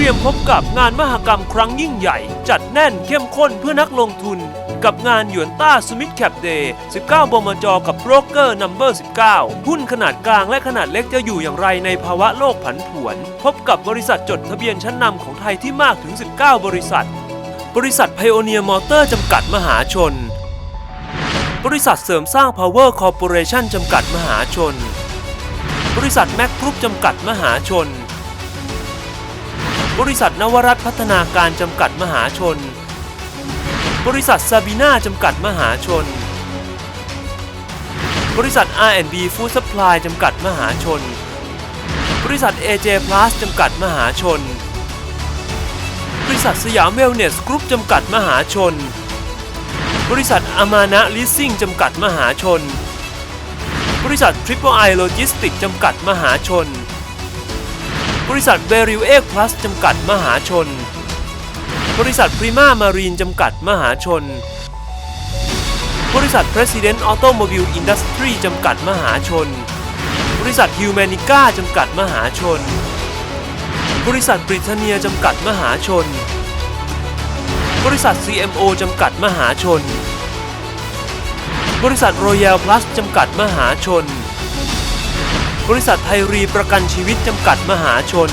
เตรียมพบกับงานมหกรรมครั้งยิ่งใหญ่ จัดแน่นเข้มข้นเพื่อนักลงทุน กับงานหยวนต้าสมิธแคปเดย์ 19 บมจ กับโบรกเกอร์นัมเบอร์ 19 หุ้นขนาดกลางและขนาดเล็กจะอยู่อย่างไรในภาวะโลกผันผวน พบกับบริษัทจดทะเบียนชั้นนำของไทยที่มากถึง 19 บริษัท บริษัทไพโอเนียมอเตอร์จำกัดมหาชน บริษัทเสริมสร้าง Power Corporation จำกัดมหาชน บริษัทแมคกรุ๊ปจำกัดมหาชน บริษัทนวรัตพัฒนาการจำกัดมหาชน บริษัทซาบีนาจำกัดมหาชน บริษัท R&B Food Supply จำกัดมหาชน บริษัท AJ Plus จำกัดมหาชน บริษัทสยามเวลเนสกรุ๊ปจำกัดมหาชน บริษัทอามานะลิสซิ่งจำกัดมหาชน บริษัท Triple I Logistics จำกัดมหาชน บริษัท b e r i l X Plus จำกัดมหาชน บริษัท Prima Marine จำกัดมหาชน บริษัท President Automobile Industry จำกัดมหาชน บริษัท Humanica จำกัดมหาชน บริษัทบริเทเนียจำกัดมหาชน บริษัท CMO จำกัดมหาชน บริษัท Royal Plus จำกัดมหาชน บริษัทไทยรีประกันชีวิตจำกัดมหาชน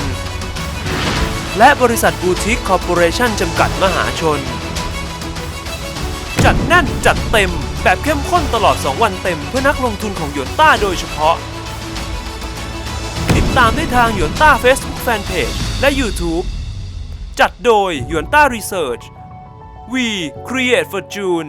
และบริษัทบูติกคอร์ปอเรชั่นจำกัดมหาชน จัดแน่นจัดเต็มแบบเข้มข้นตลอด 2 วันเต็มเพื่อนักลงทุนของหยวนต้าโดยเฉพาะ ติดตามได้ทางหยวนต้า Facebook Fanpage และ YouTube จัดโดยหยวนต้า Research We Create for June